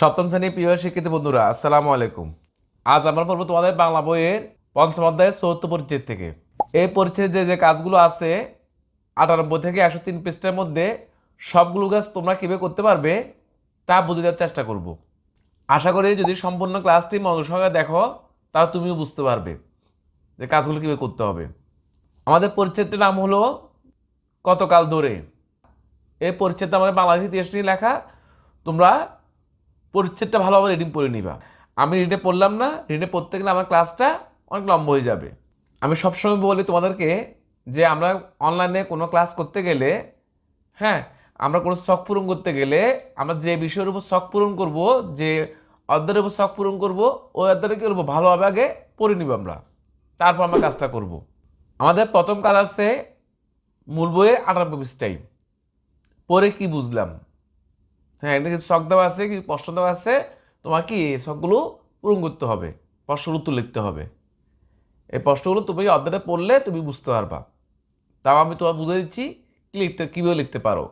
সপ্তম শ্রেণি প্রিয় শিক্ষিত বন্ধুরা, আসসালামু আলাইকুম। আজ আমরা পড়ব তোমাদের বাংলা বইয়ের পঞ্চম অধ্যায়ের চৌদ্দ পরিচ্ছেদ থেকে। এই পরিচ্ছেদে যে যে কাজগুলো আছে, আটানব্বই থেকে একশো তিন পৃষ্ঠার মধ্যে সবগুলো কাজ তোমরা কীভাবে করতে পারবে, তা বুঝে দেওয়ার চেষ্টা করব। আশা করি যদি সম্পূর্ণ ক্লাসটি মনোযোগ সহকারে দেখো, তাহলে তুমিও বুঝতে পারবে যে কাজগুলো কীভাবে করতে হবে। আমাদের পরিচ্ছেদটির নাম হলো, কতকাল ধরে? এই পরিচ্ছেদটা আমাদের বাংলাদেশ ইতিহাস নিয়ে লেখা। তোমরা পরিচ্ছেদটা ভালোভাবে রিডিং পড়ে নিবা। আমি রিডে পড়লাম না রিডে পড়তে গেলে আমার ক্লাসটা অনেক লম্বা হয়ে যাবে। আমি সবসময় বলি তোমাদেরকে যে আমরা অনলাইনে কোনো ক্লাস করতে গেলে হ্যাঁ আমরা কোনো শখ পূরণ করতে গেলে আমরা যে বিষয়ের উপর শখ পূরণ করব, যে অধ্যায়ের উপর শখ পূরণ করব, ওই অধ্যায়টা কী করব? ভালোভাবে আগে পড়ে নিব আমরা। তারপর আমরা কাজটা করব। আমাদের প্রথম কাজ আছে মূল বইয়ের আটানব্বই পৃষ্ঠায়। পরে কি বুঝলাম? হ্যাঁ এখানে কিছু শখ দেওয়া আছে কি প্রশ্ন দেওয়া আছে। তোমার কি এই শখগুলো পূরণ করতে হবে, প্রশ্নের উত্তর লিখতে হবে। এই প্রশ্নগুলো তুমি অধ্যায়টা পড়লে তুমি বুঝতে পারবা। তাও আমি তোমার বুঝে দিচ্ছি, কি লিখতে, কীভাবে লিখতে পারো।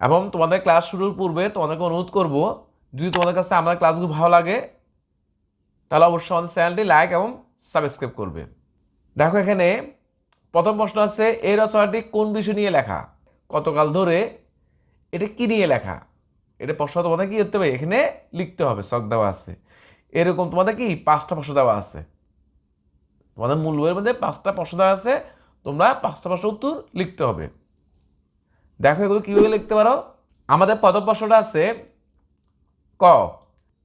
এবং তোমাদের ক্লাস শুরুর পূর্বে তোমাদেরকে অনুরোধ করব, যদি তোমাদের কাছে আমাদের ক্লাসগুলো ভালো লাগে, তাহলে অবশ্যই আমাদের চ্যানেলটি লাইক এবং সাবস্ক্রাইব করবে। দেখো এখানে প্রথম প্রশ্ন আছে, এই রচনাটি কোন বিষয় নিয়ে লেখা? কতকাল ধরে এটা কি নিয়ে লেখা? এটা প্রশ্ন তোমাদের কি করতে হবে? এখানে লিখতে হবে শখ দেওয়া আছে। এরকম তোমাদের কি পাঁচটা প্রশ্ন দেওয়া আছে? তোমাদের মূল বইয়ের মধ্যে পাঁচটা প্রশ্ন দেওয়া আছে, তোমরা পাঁচটা প্রশ্ন উত্তর লিখতে হবে। দেখো এগুলো কীভাবে লিখতে পারো? আমাদের প্রথম প্রশ্নটা আছে, ক।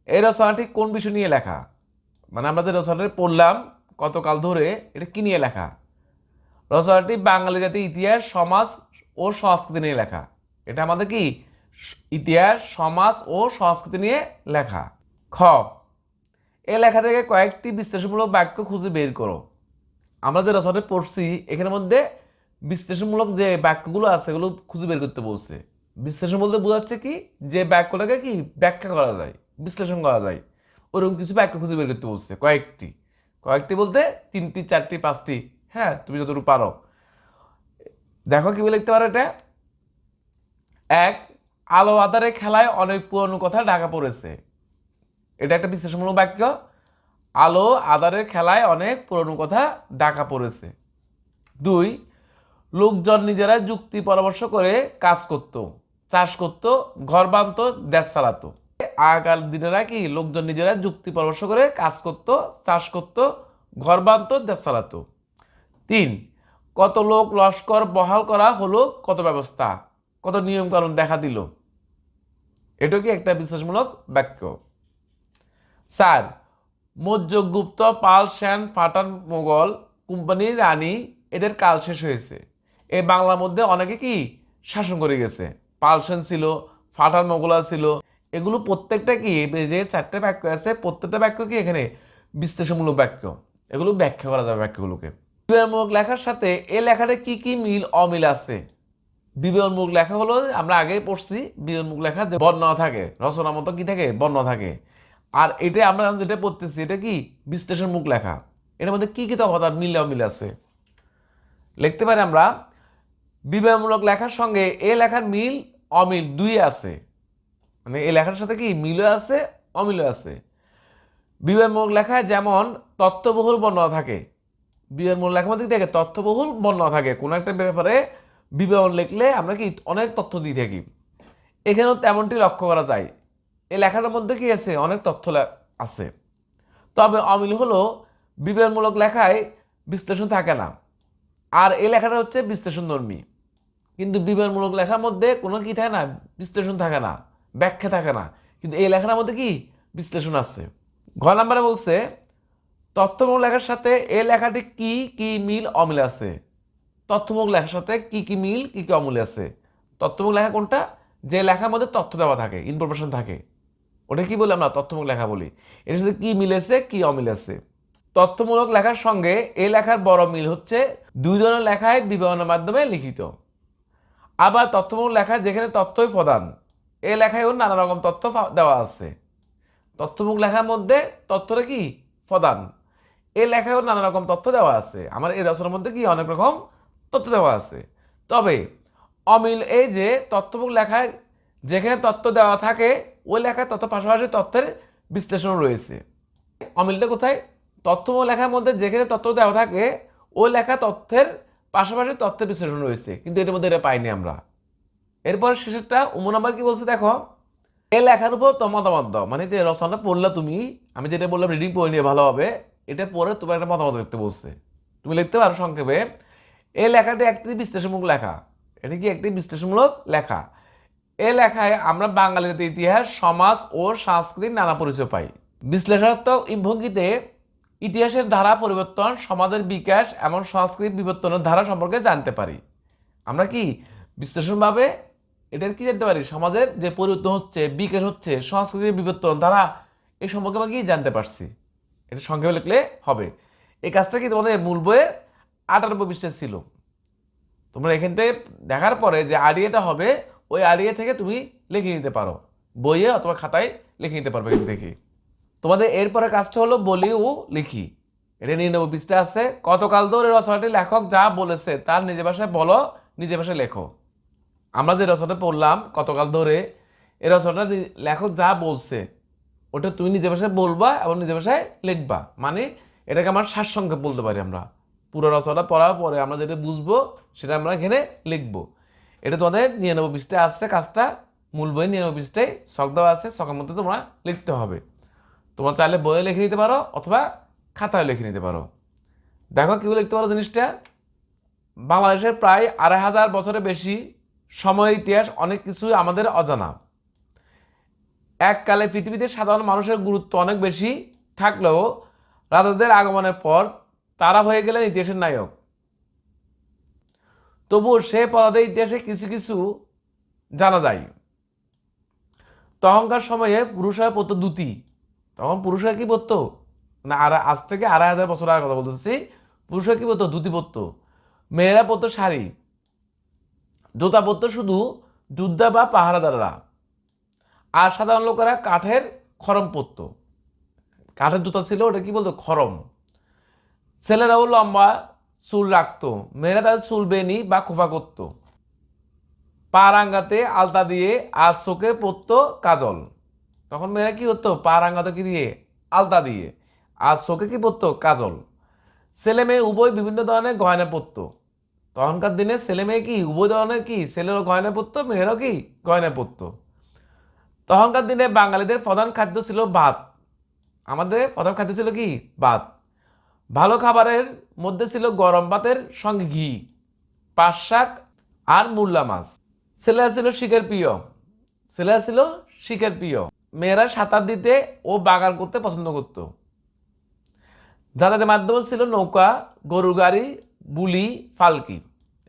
এই রচনাটি কোন বিষয় নিয়ে লেখা? মানে আমরা যে রচনাটি পড়লাম কতকাল ধরে, এটা কি নিয়ে লেখা? রচনাটি বাঙালি জাতির ইতিহাস, সমাজ ও সংস্কৃতি নিয়ে লেখা। এটা আমাদের কি? ইতিহাস, সমাজ ও সংস্কৃতি নিয়ে লেখা। খ। এই লেখা থেকে কয়েকটি বিশ্লেষণমূলক বাক্য খুঁজে বের করো। আমরা যে রচনাটি পড়ছি, এখানের মধ্যে বিশ্লেষণমূলক যে বাক্যগুলো আছে এগুলো খুঁজে বের করতে বলছে। বিশ্লেষণ বলতে বোঝাচ্ছে কি? যে বাক্যটাকে কি? ব্যাখ্যা করা যায়, বিশ্লেষণ করা যায়। ওরকম কিছু বাক্য খুঁজে বের করতে বলছে, কয়েকটি। কয়েকটি বলতে তিনটি, চারটি, পাঁচটি। হ্যাঁ তুমি যতটুকু পারো। দেখো কি লিখতে পারো এটা? এক, আলো আধারে খেলায় অনেক পুরনো কথা ঢাকা পড়েছে। এটা একটা বিশ্লেষণমূলক বাক্য। আলো আধারের খেলায় অনেক পুরনো কথা ঢাকা পড়েছে। দুই, লোকজন নিজেরা যুক্তি পরামর্শ করে কাজ করত, চাষ করত, ঘর বাঁধত, দেশ চালাতো। আগেকার দিনেরা কি লোকজন নিজেরা যুক্তি পরামর্শ করে কাজ করত, চাষ করত, ঘর বাঁধত, দেশ চালাতো। তিন, কত লোক লস্কর বহাল করা হলো কত ব্যবস্থা? কত নিয়মকানুন দেখা দিল? এটা কি একটা বিশ্বাসমূলক বাক্য? চার মৌর্য গুপ্ত পাল, সেন, ফাটান, মোগল কোম্পানির রানী, এদের কাল শেষ হয়েছে। এ বাংলার মধ্যে অনেকে কি শাসন করে গেছে? পাল, সেন ছিল, ফাটান, মোগলা ছিল। এগুলো প্রত্যেকটা কি যে চারটে বাক্য আছে? প্রত্যেকটা বাক্য কি এখানে বিশ্লেষণমূলক বাক্য? এগুলো ব্যাখ্যা করা যাবে বাক্যগুলোকে। লেখার সাথে এ লেখাটা কি কি মিল অমিল আছে? বিবরণমূলক লেখা হলো আমরা আগেই পড়ছি বিবরণমূলক লেখা যে বর্ণনা থাকে রচনা মতো কি থাকে? বর্ণনা থাকে। আর এটা আমরা যেটা পড়তেছি, এটা কি? বিশ্লেষণমূলক লেখা। এটার মধ্যে কি কি আর মিল অমিল আছে। লিখতে পারি আমরা, বিবরণমূলক লেখার সঙ্গে এ লেখার মিল, অমিল দুই আছে। মানে এ লেখার সাথে কি? মিলও আছে, অমিলও আছে। বিবরণমূলক লেখায় যেমন তথ্যবহুল বর্ণনা থাকে, বিবরণমূলক লেখার মধ্যে কি থাকে? তথ্যবহুল বর্ণনা থাকে। কোনো একটা ব্যাপারে বিবরণ লিখলে আমরা কি অনেক তথ্য দিয়ে থাকি। এখানেও তেমনটি লক্ষ্য করা যায়। এই লেখাটার মধ্যে কি আছে? অনেক তথ্য আছে। তবে অমিল হলো বিবরণমূলক লেখায় বিশ্লেষণ থাকে না। আর এই লেখাটা হচ্ছে বিশ্লেষণধর্মী। কিন্তু বিবরণমূলক লেখার মধ্যে কোনো কি থাকে না? বিশ্লেষণ থাকে না। ব্যাখ্যা থাকে না। কিন্তু এই লেখার মধ্যে কি? বিশ্লেষণ আছে। ঘ নাম্বারে বলছে, তথ্যমূলক লেখার সাথে এই লেখাটি কি কি মিল অমিল আছে? তথ্যমূলক লেখার সাথে কি কি মিল, কি কি অমিল আছে? তথ্যমূলক লেখা কোনটা? যে লেখার মধ্যে তথ্য দেওয়া থাকে ইনফরমেশন থাকে। ওটা কি বলি আমরা তথ্যমূলক লেখা বলি। এটার সাথে কি মিলেছে কি অমিল আছে? তথ্যমূলক লেখার সঙ্গে এই লেখার বড় মিল হচ্ছে দুই ধরনের লেখায় বিবরণের মাধ্যমে লিখিত। আবার তথ্যমূলক লেখা যেখানে তথ্যই প্রধান এই লেখায়ও নানা রকম তথ্য দেওয়া আছে। তথ্যমূলক লেখার মধ্যে তথ্যটা কি? প্রধান এই লেখায়ও নানা রকম তথ্য দেওয়া আছে। আমার এই রচনার মধ্যে কি অনেক রকম তথ্য দেওয়া আছে। তবে অমিল এই যে তথ্যমূলক লেখায় যেখানে তথ্য দেওয়া থাকে, ওই লেখার তথ্য পাশাপাশি তথ্যের বিশ্লেষণ রয়েছে। অমিলটা কোথায়? তথ্যমূল লেখার মধ্যে যেখানে তথ্য দেওয়া থাকে, ওই লেখা তথ্যের পাশাপাশি তথ্যের বিশ্লেষণ রয়েছে, কিন্তু এটার মধ্যে এটা পাইনি আমরা। এরপর শেষেরটা উমো নাম্বার কি বলছে দেখো? এই লেখার উপর তোমার মতামত দাও। মানে যে রচনাটা পড়লে তুমি, আমি যেটা বললাম রিডিং পড়ে নিয়ে ভালোভাবে এটা পড়ে তোমার একটা মতামত লিখতে বলছে। তুমি লিখতে পারো সংক্ষেপে এই লেখাটি একটি বিশ্লেষণমূলক লেখা। এটা কি একটি বিশ্লেষণমূলক লেখা? এ লেখায় আমরা বাঙালিদের ইতিহাস, সমাজ ও সংস্কৃতির নানা পরিচয় পাই। বিশ্লেষণাত্মক ভঙ্গিতে ইতিহাসের ধারা পরিবর্তন, সমাজের বিকাশ, এমন সাংস্কৃতিক বিবর্তনের ধারা সম্পর্কে জানতে পারি। আমরা কি বিশ্লেষণভাবে এটার কি জানতে পারি? সমাজের যে পরিবর্তন হচ্ছে, বিকাশ হচ্ছে, সংস্কৃতির বিবর্তন ধারা এই সম্পর্কে আমরা কি জানতে পারছি? এটা সংক্ষেপে লিখলে হবে। এই কাজটা কি তোমাদের মূল বইয়ের আটানব্বই পৃষ্ঠা ছিল। তোমরা এখান থেকে দেখার পরে যে আড়িয়েটা হবে, ওই আড়িয়ে থেকে তুমি লিখে নিতে পারো। বইয়ে অথবা খাতায় লিখে নিতে পারবে এখান থেকে। তোমাদের এরপরে কাজটা হলো বলি ও লিখি। এটা নিরানব্বই পৃষ্ঠা আছে। কতকাল ধরে রচনাটি লেখক যা বলেছে তার নিজের ভাষায় বলো, নিজের ভাষায় লেখো। আমরা যে রচনাটা পড়লাম কতকাল ধরে এই রচনাটা লেখক যা বলছে, ওটা তুমি নিজের ভাষায় বলবা এবং নিজের ভাষায় লিখবা। মানে এটাকে আমার সারসংক্ষেপ বলতে পারি আমরা। পুরো রচনা পড়ার পরে আমরা যেটা বুঝব, সেটা আমরা এখানে লিখব। এটা তোমাদের নিরানব্বই পৃষ্ঠায় আসছে, কাজটা মূল বই নিরানব্বই পৃষ্ঠায় শখ দেওয়া আছে, শখের মধ্যে তোমরা লিখতে হবে। তোমরা চাইলে বইয়ে লিখে নিতে পারো অথবা খাতায় লিখে নিতে পারো। দেখো কী লিখতে পারো জিনিসটা? বাংলাদেশের প্রায় আড়াই হাজার বছরের বেশি সময়ের ইতিহাস অনেক কিছুই আমাদের অজানা। এককালে পৃথিবীতে সাধারণ মানুষের গুরুত্ব অনেক বেশি থাকলেও রাজাদের আগমনের পর তারা হয়ে গেলেন ইতিহাসের নায়ক। তবুও সে পদাদের ইতিহাসে কিছু কিছু জানা যায়। তখনকার সময়ে পুরুষরা পড়তো দুতি তখন পুরুষরা কি পড়তো না, আর আজ থেকে আড়াই হাজার বছর আগের কথা বলতেছি। পুরুষরা কি পড়তো ধুতি পরতো মেয়েরা পরতো শাড়ি। জুতা পরতো শুধু যোদ্ধা বা পাহারাদাররা। আর সাধারণ লোকেরা কাঠের খরম পরতো কাঠের জুতা ছিল, ওটা কি বলতো? খরম। ছেলেরাও লম্বা চুল রাখতো। মেয়েরা তাদের চুল বেনি বা খোপা করতো। পা রাঙ্গাতে আলতা দিয়ে আর চোখে পরতো কাজল। তখন মেয়েরা কি করতো? পা রাঙ্গাতো কি দিয়ে? আলতা দিয়ে। আর চোখে কি পরতো কাজল। ছেলে মেয়ে উভয় বিভিন্ন ধরনের গয়না পরতো। তখনকার দিনে ছেলে মেয়ে কি? উভয় ধরনের কি? ছেলেরও গয়না পরতো, মেয়েরও কি? গয়না পরতো। তখনকার দিনে বাঙালিদের প্রধান খাদ্য ছিল ভাত। আমাদের প্রধান খাদ্য ছিল কি? ভাত। ভালো খাবারের মধ্যে ছিল গরম ভাতের সঙ্গে ঘি পাঁচ শাক আর মূল্লা মাছ। ছেলেরা ছিল শিখের প্রিয়। ছেলেরা ছিল শিখের প্রিয়। মেয়েরা সাঁতার দিতে ও বাগান করতে পছন্দ করত। যাতায়াতের মাধ্যমে ছিল নৌকা গরু গাড়ি, বুলি, ফালকি।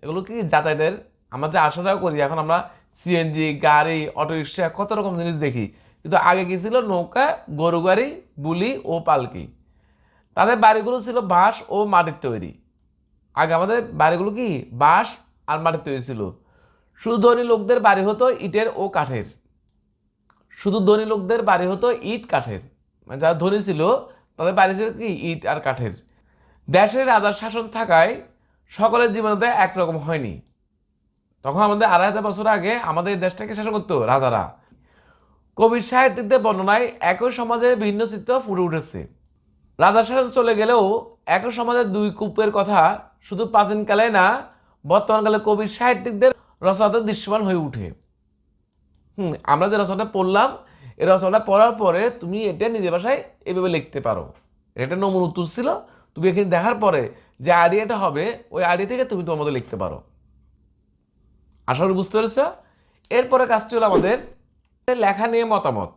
এগুলো কি যাতায়াতের আমরা যে আসা যাওয়া করি, এখন আমরা সিএনজি গাড়ি অটো রিক্সা কত রকম জিনিস দেখি। কিন্তু আগে কি ছিল? নৌকা গরু গাড়ি, বুলি ও পালকি। তাদের বাড়িগুলো ছিল বাঁশ ও মাটির তৈরি। আগে আমাদের বাড়িগুলো কি? বাঁশ আর মাটির তৈরি ছিল। শুধু ধনী লোকদের বাড়ি হতো ইটের ও কাঠের। শুধু ধনী লোকদের বাড়ি হতো ইট, কাঠের। মানে যারা ধনী ছিল, তাদের বাড়ি ছিল কি? ইট আর কাঠের। দেশের রাজার শাসন থাকায় সকলের জীবনতে একরকম হয়নি। তখন আমাদের আড়াই হাজার বছর আগে আমাদের দেশটাকে শাসন করতো রাজারা। কবির সাহিত্যিকদের বর্ণনায় একই সমাজে ভিন্ন চিত্র ফুটে উঠেছে। রাজার শাসন চলে গেলেও একই সমাজের দুই কূপের কথা শুধু প্রাচীনকালে না, বর্তমানকালে কবির সাহিত্যিকদের রচনাতে দৃশ্যমান হয়ে উঠে হুম, আমরা যে রচনাটা পড়লাম, এই রচনাটা পড়ার পরে তুমি এটা নিজের ভাষায় এভাবে লিখতে পারো। এটা নমুন উত্তর ছিল, তুমি এখানে দেখার পরে যে আইডিয়াটা হবে, ওই আইডিয়া থেকে তুমি তোমার মতো লিখতে পারো। আশা করি বুঝতে পেরেছ? এরপরে কাজটি হলো আমাদের লেখা নিয়ে মতামত।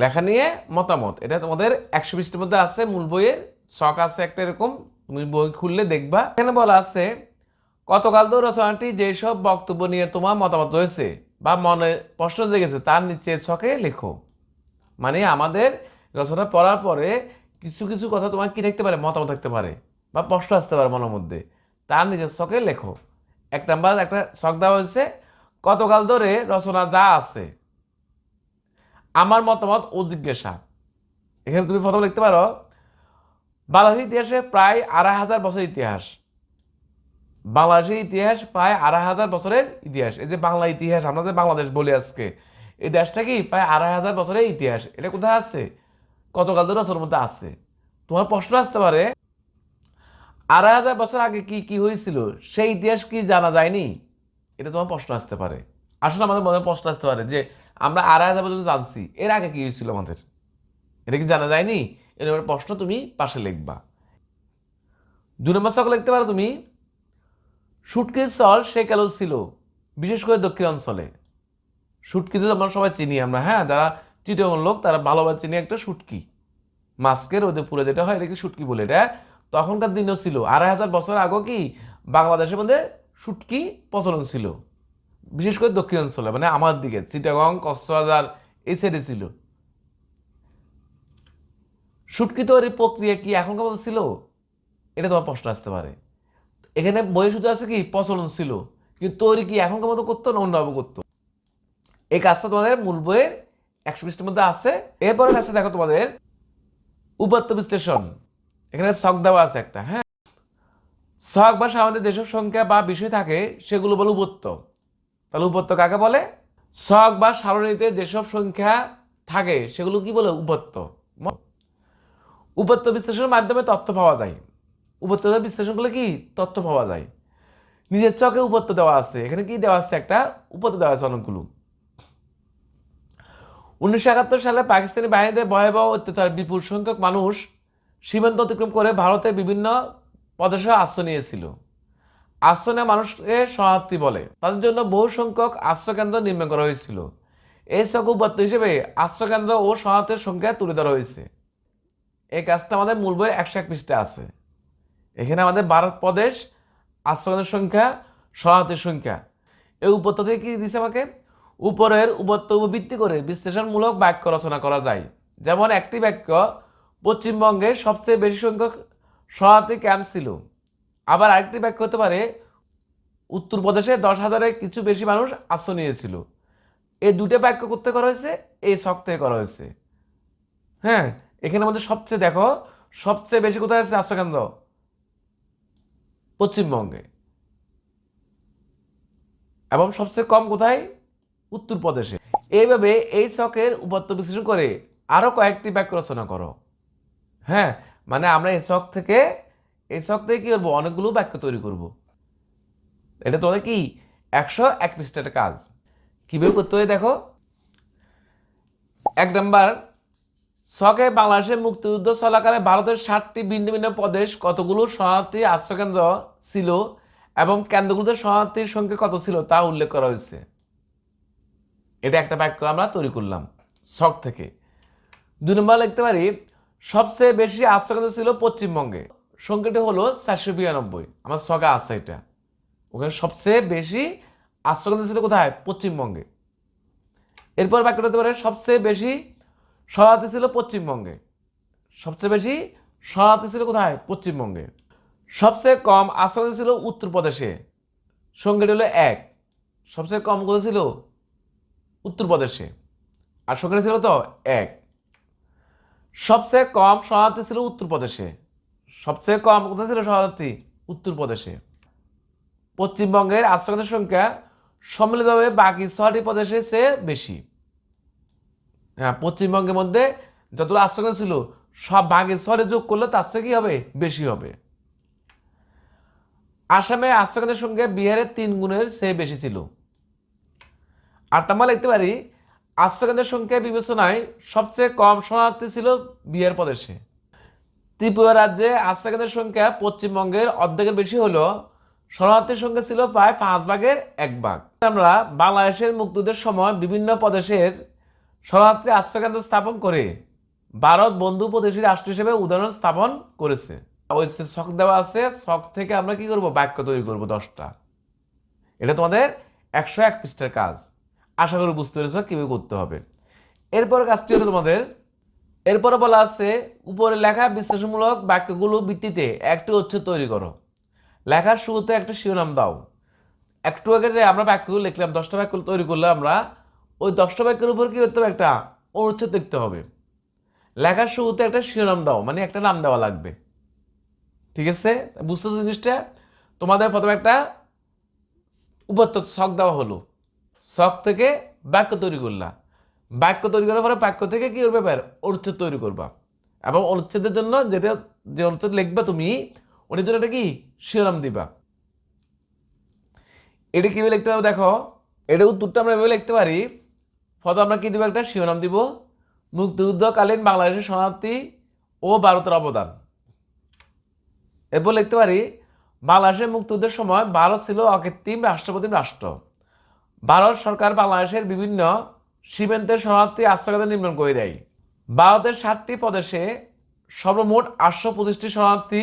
লেখা নিয়ে মতামত। এটা তোমাদের একশো বিশটির মধ্যে আছে, মূল বইয়ের শখ আছে একটা এরকম। তুমি বই খুললে দেখবা। এখানে বলা আছে কতকাল ধরে রচনাটি যেসব বক্তব্য নিয়ে তোমার মতামত রয়েছে বা মনে প্রশ্ন জেগেছে, তার নিচে ছকে লেখো। মানে আমাদের রচনা পড়ার পরে কিছু কিছু কথা তোমার কী থাকতে পারে? মতামত থাকতে পারে বা প্রশ্ন আসতে পারে মনের মধ্যে। তার নিজের ছকে লেখো। এক নাম্বার একটা শখ দেওয়া হয়েছে কতকাল ধরে রচনা যা আছে আমার মতামত ও জিজ্ঞাসা। এখানে তুমি প্রথম লিখতে পারো, বাংলাদেশের ইতিহাসে প্রায় আড়াই হাজার বছর ইতিহাস। বাংলাদেশের ইতিহাস প্রায় আড়াই হাজার বছরের ইতিহাস। এই যে বাংলা ইতিহাস, আমরা যে বাংলাদেশ বলি আজকে, এই দেশটা কি প্রায় আড়াই হাজার বছরের ইতিহাস? এটা কোথায় আছে? কতকাল ধরে রচনার মধ্যে আছে? তোমার প্রশ্ন আসতে পারে, আড়াই হাজার বছর আগে কি কি হয়েছিল? সেই ইতিহাস কি জানা যায়নি? এটা তোমার প্রশ্ন আসতে পারে। আসলে আমাদের মনে প্রশ্ন আসতে পারে যে আমরা আড়াই হাজার পর্যন্ত জানছি। এর আগে কি হয়েছিল আমাদের? এটা কি জানা যায়নি? এর প্রশ্ন তুমি পাশে লিখবা। দু নম্বর সকল লিখতে পারো তুমি? শুটকির চল সে কালো ছিল, বিশেষ করে দক্ষিণ অঞ্চলে। শুটকি তো আমরা সবাই চিনি আমরা হ্যাঁ? যারা চিটং লোক, তারা ভালোভাবে চিনি একটা শুটকি মাস্কের ওদের পুরো যেটা হয়, এটাকে শুটকি বলে, এটা তখনকার দিনও ছিল। আড়াই হাজার বছর আগেও কি বাংলাদেশের মধ্যে শুটকি প্রচলন ছিল? বিশেষ করে দক্ষিণ অঞ্চলে মানে আমার দিকে, চিটাগং, কক্সবাজার, এই সাইডে ছিল। শুটকি তৈরির প্রক্রিয়া কি এখনকার মতো ছিল? এটা তোমার প্রশ্ন আসতে পারে। এখানে বই শুধু আছে কি? প্রচলন ছিল। কিন্তু তৈরি কি এখনকার মতো করতো না অন্যভাবে করতো? এই কাজটা তোমাদের মূল বইয়ের একশো পৃষ্ঠের মধ্যে আছে। এরপরের কাজটা দেখো তোমাদের উপাত্ত বিশ্লেষণ। এখানে শখ দেওয়া আছে একটা হ্যাঁ? শখ বা সামান্য যেসব সংখ্যা বা বিষয় থাকে, সেগুলো বলে উপত্য তাহলে উপত্য কাকে বলে? শখ বা সারণীতে যেসব সংখ্যা থাকে, সেগুলো কি বলে? উপত্য। উপত্য বিশ্লেষণের মাধ্যমে তথ্য পাওয়া যায়। উপত্য বিশ্লেষণ করলে কি? তথ্য পাওয়া যায়। নিজের চকে উপত্য দেওয়া আছে। এখানে কি দেওয়া আছে? একটা উপত্য দেওয়া আছে অনেকগুলো। উনিশশো একাত্তর সালে পাকিস্তানি বাহিনীদের ভয়াবহ অত্যাচার বিপুল সংখ্যক মানুষ সীমান্ত অতিক্রম করে ভারতের বিভিন্ন প্রদেশে আশ্রয় নিয়েছিল। আশ্রয় মানুষকে শরণার্থী বলে। তাদের জন্য বহু সংখ্যক আশ্রয়কেন্দ্র নির্মাণ করা হয়েছিল। এই সকল উপাত্ত হিসেবে আশ্রয়কেন্দ্র ও শরণার্থীর সংখ্যা তুলে ধরা হয়েছে। এই কাজটা আমাদের মূল বইয়ের একশো এক পৃষ্ঠে আছে। এখানে আমাদের ভারত প্রদেশ আশ্রয়ের সংখ্যা, শরণার্থীর সংখ্যা। এই উপত্য থেকে কি দিছে আমাকে? উপরের উপত্য ভিত্তি করে বিশ্লেষণমূলক বাক্য রচনা করা যায়। যেমন একটি বাক্য পশ্চিমবঙ্গে সবচেয়ে বেশি সংখ্যক শরণার্থী ক্যাম্প ছিল। আবার আরেকটি বাক্য হতে পারে, উত্তরপ্রদেশে দশ হাজারের কিছু বেশি মানুষ আশ্রয় নিয়েছিল। এই দুটো বাক্য করতে করা হয়েছে, এই শখ থেকে করা হয়েছে। হ্যাঁ এখানে মধ্যে সবচেয়ে দেখো, সবচেয়ে বেশি কোথায় আছে আশ্রয়কেন্দ্র পশ্চিমবঙ্গে। এবং সবচেয়ে কম কোথায়? উত্তরপ্রদেশে। এইভাবে এই ছকের উপাত্ত বিশ্লেষণ করে আরও কয়েকটি বাক্য রচনা করো। হ্যাঁ মানে আমরা এই ছক থেকে এই শখ থেকে কী করব? অনেকগুলো বাক্য তৈরি করব। এটা তোমাদের কি, একশো এক পৃষ্ঠার কাজ। কীভাবে করতে হয় দেখো? এক নম্বর ছকে বাংলাদেশের মুক্তিযুদ্ধ চলাকালে ভারতের ষাটটি ভিন্ন ভিন্ন প্রদেশ কতগুলো শরণার্থী আশ্রয়কেন্দ্র ছিল এবং কেন্দ্রগুলোতে শরণার্থীর সংখ্যা কত ছিল তা উল্লেখ করা হয়েছে। এটা একটা বাক্য আমরা তৈরি করলাম শখ থেকে। দুই নম্বর লিখতে পারি, সবচেয়ে বেশি আশ্রয়কেন্দ্র ছিল পশ্চিমবঙ্গে। সংখ্যাটি হলো চারশো বিরানব্বই। আমার শখে আছে এটা। ওখানে সবচেয়ে বেশি আশ্রয়কেন্দ্র ছিল কোথায়? পশ্চিমবঙ্গে। এরপর বাক্যটা হতে পারে, সবচেয়ে বেশি শরণার্থী ছিল পশ্চিমবঙ্গে। সবচেয়ে বেশি শরণার্থী ছিল কোথায়? পশ্চিমবঙ্গে। সবচেয়ে কম আশ্রয় ছিল উত্তরপ্রদেশে। সংখ্যাটি হলো এক। সবচেয়ে কম কোথায় ছিল? উত্তরপ্রদেশে। আর সংখ্যাটি ছিল তো এক। সবচেয়ে কম শরণার্থী ছিল উত্তরপ্রদেশে। সবচেয়ে কম কোথায় ছিল শরণার্থী উত্তরপ্রদেশে। পশ্চিমবঙ্গের আশ্রয়কেন্দ্রের সংখ্যা সম্মিলিতভাবে বাকি ছয়টি প্রদেশের চেয়ে বেশি। হ্যাঁ পশ্চিমবঙ্গের মধ্যে যতগুলো আশ্রয়কেন্দ্র ছিল, সব বাকি শহরে যোগ করলে তার চেয়ে কী হবে? বেশি হবে। আসামে আশ্রয়কেন্দ্রের সঙ্গে বিহারের তিন গুণের চেয়ে বেশি ছিল। আর আমরা লিখতে পারি আশ্রয়কেন্দ্রের সংখ্যা বিবেচনায় সবচেয়ে কম শরণার্থী ছিল বিহার প্রদেশে। ত্রিপুরা রাজ্যে আশ্রয়কেন্দ্রের সংখ্যা পশ্চিমবঙ্গের অর্ধেকের বেশি হলো শরণার্থীর সংখ্যা ছিল প্রায় পাঁচ ভাগের এক ভাগ। আমরা বাংলাদেশের মুক্তিযুদ্ধের সময় বিভিন্ন প্রদেশের শরণার্থী আশ্রয়কেন্দ্র স্থাপন করে ভারত বন্ধু প্রদেশী রাষ্ট্র হিসেবে উদাহরণ স্থাপন করেছে। ওই শখ দেওয়া আছে শখ থেকে আমরা কি করব? বাক্য তৈরি করব দশটা। এটা তোমাদের একশো এক পৃষ্ঠার কাজ। আশা করি বুঝতে পেরেছ কীভাবে করতে হবে। এরপর কাজটি হলো তোমাদের এরপরে বলা আছে, উপরে লেখা বিশ্লেষণমূলক বাক্যগুলো ভিত্তিতে একটি উচ্ছেদ তৈরি করো। লেখার শুরুতে একটা শিরোনাম দাও। একটু আগে যে আমরা বাক্যগুলো লিখলাম, দশটা বাক্য তৈরি করলে আমরা, ওই দশটা বাক্যের উপর কি করতে হবে? একটা অনুচ্ছেদ দেখতে হবে। লেখার শুরুতে একটা শিরোনাম দাও মানে একটা নাম দেওয়া লাগবে। ঠিক আছে? বুঝতেছো জিনিসটা? তোমাদের প্রথমে একটা উপাত্ত শখ দেওয়া হলো। শখ থেকে বাক্য তৈরি করলা। বাক্য তৈরি করার পরে বাক্য থেকে কি করবে বের অনুচ্ছেদ তৈরি করবা। এবং অনুচ্ছেদের জন্য যেটা যে অনুচ্ছেদ লিখবে তুমি, ওটার জন্য এটা কি? শিরোনাম দিবা। এটা কীভাবে লিখতে হবে দেখো, এটা উত্তরটা আমরা এভাবে লিখতে পারি। ফটো আমরা কি দিব একটা? শিরোনাম দিব। মুক্তিযুদ্ধকালীন বাংলাদেশের শরণার্থী ও ভারতের অবদান। এরপর লিখতে পারি, বাংলাদেশের মুক্তিযুদ্ধের সময় ভারত ছিল অকৃত্রিম রাষ্ট্রপতি রাষ্ট্র। ভারত সরকার বাংলাদেশের বিভিন্ন সীমান্তে শরণার্থী আশ্রয়কেন্দ্র নির্মাণ করে দেয়। ভারতের সাতটি প্রদেশে সর্বমোট আটশো পঁচিশটি শরণার্থী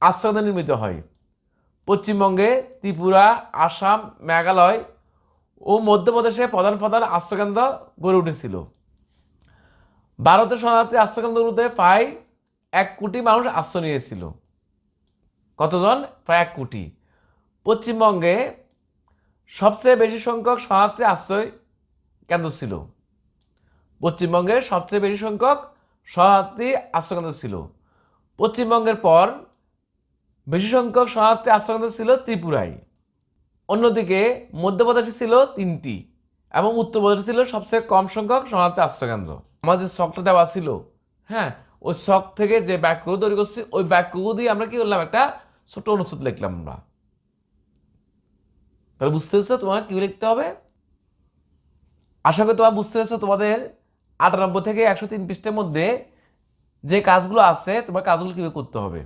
আশ্রয়কেন্দ্র নির্মিত হয়। পশ্চিমবঙ্গে ত্রিপুরা, আসাম, মেঘালয় ও মধ্যপ্রদেশে প্রধান প্রধান আশ্রয়কেন্দ্র গড়ে উঠেছিল। ভারতের শরণার্থী আশ্রয়কেন্দ্রগুলোতে প্রায় এক কোটি মানুষ আশ্রয় নিয়েছিল। কতজন? প্রায় এক কোটি। পশ্চিমবঙ্গে সবচেয়ে বেশি সংখ্যক শরণার্থী আশ্রয় কেন্দ্র ছিল। পশ্চিমবঙ্গে সবচেয়ে বেশি সংখ্যক শরণার্থী আশ্রয়কেন্দ্র ছিল। পশ্চিমবঙ্গের পর বেশি সংখ্যক শরণার্থী আশ্রয়কেন্দ্র ছিল ত্রিপুরায়। অন্যদিকে মধ্যপ্রদেশে ছিল তিনটি এবং উত্তরপ্রদেশে ছিল সবচেয়ে কম সংখ্যক শরণার্থী আশ্রয়কেন্দ্র। আমার যে শখটা দেওয়া ছিল হ্যাঁ ওই শখ থেকে যে বাক্যগুলো তৈরি করছি, ওই বাক্যগুলো দিয়ে আমরা কি করলাম? একটা ছোট অনুচ্ছেদ লিখলাম আমরা। তাহলে বুঝতে পেরেছ তোমার কি লিখতে হবে? আশা করি তোমার বুঝতে পেরেছ তোমাদের আটানব্বই থেকে একশো তিন পৃষ্ঠের মধ্যে যে কাজগুলো আছে, তোমার কাজগুলো কীভাবে করতে হবে।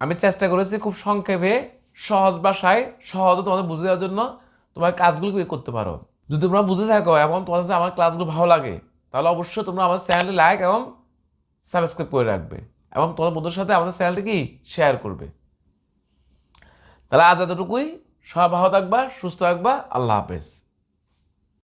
আমি চেষ্টা করেছি খুব সংক্ষেপে, সহজ ভাষায়, সহজে তোমাদের বুঝে দেওয়ার জন্য তোমার কাজগুলো কীভাবে করতে পারো। যদি তোমরা বুঝে থাকো এবং তোমাদের কাছে আমার ক্লাসগুলো ভালো লাগে, তাহলে অবশ্যই তোমরা আমার চ্যানেলটি লাইক এবং সাবস্ক্রাইব করে রাখবে এবং তোমাদের বন্ধুর সাথে আমাদের চ্যানেলটি কি? শেয়ার করবে। তাহলে আজ এতটুকুই। সব ভালো থাকবা, সুস্থ থাকবা। আল্লাহ হাফেজ।